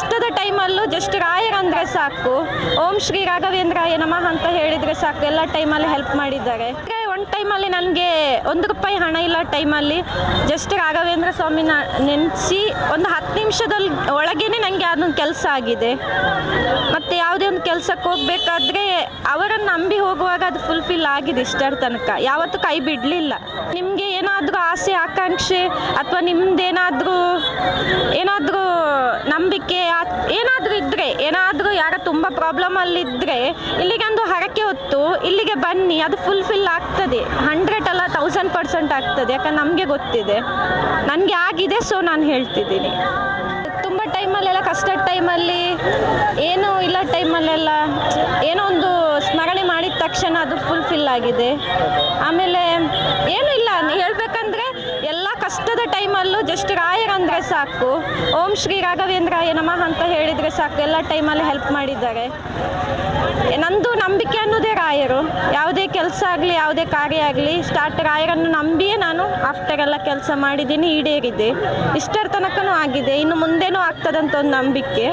ಕಷ್ಟದ ಟೈಮಲ್ಲೂ ಜಸ್ಟ್ ರಾಯರ್ ಅಂದರೆ ಸಾಕು. ಓಂ ಶ್ರೀ ರಾಘವೇಂದ್ರಾಯ ನಮಃ ಅಂತ ಹೇಳಿದರೆ ಸಾಕು. ಎಲ್ಲ ಟೈಮಲ್ಲಿ ಹೆಲ್ಪ್ ಮಾಡಿದ್ದಾರೆ. ಒಂದು ಟೈಮಲ್ಲಿ ನನಗೆ ಒಂದು ರೂಪಾಯಿ ಹಣ ಇಲ್ಲ ಟೈಮಲ್ಲಿ ಜಸ್ಟ್ ರಾಘವೇಂದ್ರ ಸ್ವಾಮಿನ ನೆನೆಸಿ ಒಂದು ಹತ್ತು ನಿಮಿಷದಲ್ಲಿ ಒಳಗೇ ನನಗೆ ಅದೊಂದು ಕೆಲಸ ಆಗಿದೆ. ಮತ್ತು ಯಾವುದೇ ಒಂದು ಕೆಲಸಕ್ಕೆ ಹೋಗಬೇಕಾದ್ರೆ ಅವರನ್ನು ನಂಬಿ ಹೋಗುವಾಗ ಅದು ಫುಲ್ಫಿಲ್ ಆಗಿದೆ ಇಷ್ಟರ ತನಕ. ಯಾವತ್ತೂ ಕೈ ಬಿಡಲಿಲ್ಲ. ನಿಮಗೆ ಏನಾದರೂ ಆಸೆ, ಆಕಾಂಕ್ಷೆ ಅಥವಾ ನಿಮ್ಮದೇನಾದರೂ ನಂಬಿಕೆ ಏನಾದರೂ ಇದ್ದರೆ ಏನಾದರೂ ಯಾರ ತುಂಬ ಪ್ರಾಬ್ಲಮಲ್ಲಿದ್ದರೆ ಇಲ್ಲಿಗೊಂದು ಹರಕೆ ಹೊತ್ತು ಇಲ್ಲಿಗೆ ಬನ್ನಿ, ಅದು ಫುಲ್ಫಿಲ್ ಆಗ್ತದೆ. ಹಂಡ್ರೆಡ್ ಅಲ್ಲ ತೌಸಂಡ್ ಪರ್ಸೆಂಟ್ ಆಗ್ತದೆ, ಯಾಕಂದ್ರೆ ನಮಗೆ ಗೊತ್ತಿದೆ. ನನಗೆ ಆಗಿದೆ ಸೊ ನಾನು ಹೇಳ್ತಿದ್ದೀನಿ. ತುಂಬ ಟೈಮಲ್ಲೆಲ್ಲ ಕಷ್ಟದ ಟೈಮಲ್ಲಿ ಏನೂ ಇಲ್ಲ ಟೈಮಲ್ಲೆಲ್ಲ ಏನೋ ಒಂದು ಸ್ಮರಣೆ ಮಾಡಿದ ತಕ್ಷಣ ಅದು ಫುಲ್ಫಿಲ್ ಆಗಿದೆ. ಆಮೇಲೆ, ಏನೂ ಇಲ್ಲ ಟೈಮಲ್ಲೂ ಜಸ್ಟ್ ರಾಯರ್ ಅಂದರೆ ಸಾಕು. ಓಂ ಶ್ರೀ ರಾಘವೇಂದ್ರಾಯ ನಮಃ ಅಂತ ಹೇಳಿದರೆ ಸಾಕು. ಎಲ್ಲ ಟೈಮಲ್ಲಿ ಹೆಲ್ಪ್ ಮಾಡಿದ್ದಾರೆ. ನಂದು ನಂಬಿಕೆ ಅನ್ನೋದೇ ರಾಯರು. ಯಾವುದೇ ಕೆಲಸ ಆಗಲಿ, ಯಾವುದೇ ಕಾರ್ಯ ಆಗಲಿ ಸ್ಟಾರ್ಟ್ ರಾಯರನ್ನು ನಂಬಿಯೇ ನಾನು ಆಫ್ಟರ್ ಎಲ್ಲ ಕೆಲಸ ಮಾಡಿದ್ದೀನಿ, ಈಡೇರಿದೆ. ಇಷ್ಟರ ತನಕನೂ ಆಗಿದೆ. ಇನ್ನು ಮುಂದೇನೂ ಆಗ್ತದಂತ ಒಂದು ನಂಬಿಕೆ.